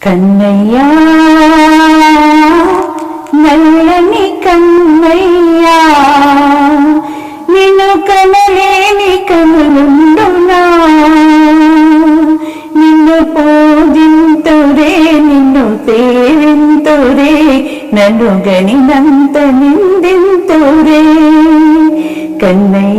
కన్నయ్యా నల్లని కన్నయ్యా నిన్ను కనలేని కనులుండునా? నిన్ను పూజింతురే నిన్ను సేవింతురే నన్ను గణినంత నిందింతురే. కన్నయ్య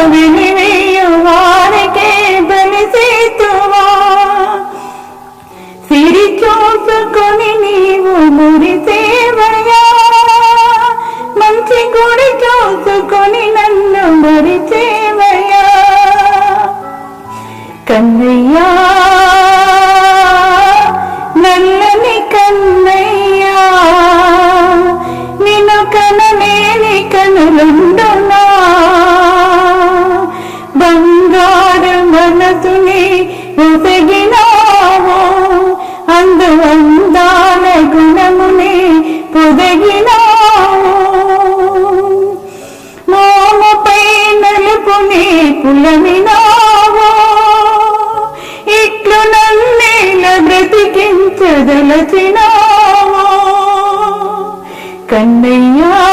నన్ను వెలివేయు వారికే బలిసేతువా? సిరి చూసుకొని నీవు మురిసేవయా మంచి గుడి చూసుకొని నన్ను మరిచేవయా కన్నయ్యా నల్లని కన్నయ్యా నిన్ను ఉసగినావు అందు గుణముని పొదగినావు. మోముపై నలుపుని పులమినావు ఇట్లు నన్నేల బ్రతికించదలచినావు. కన్నయ్యా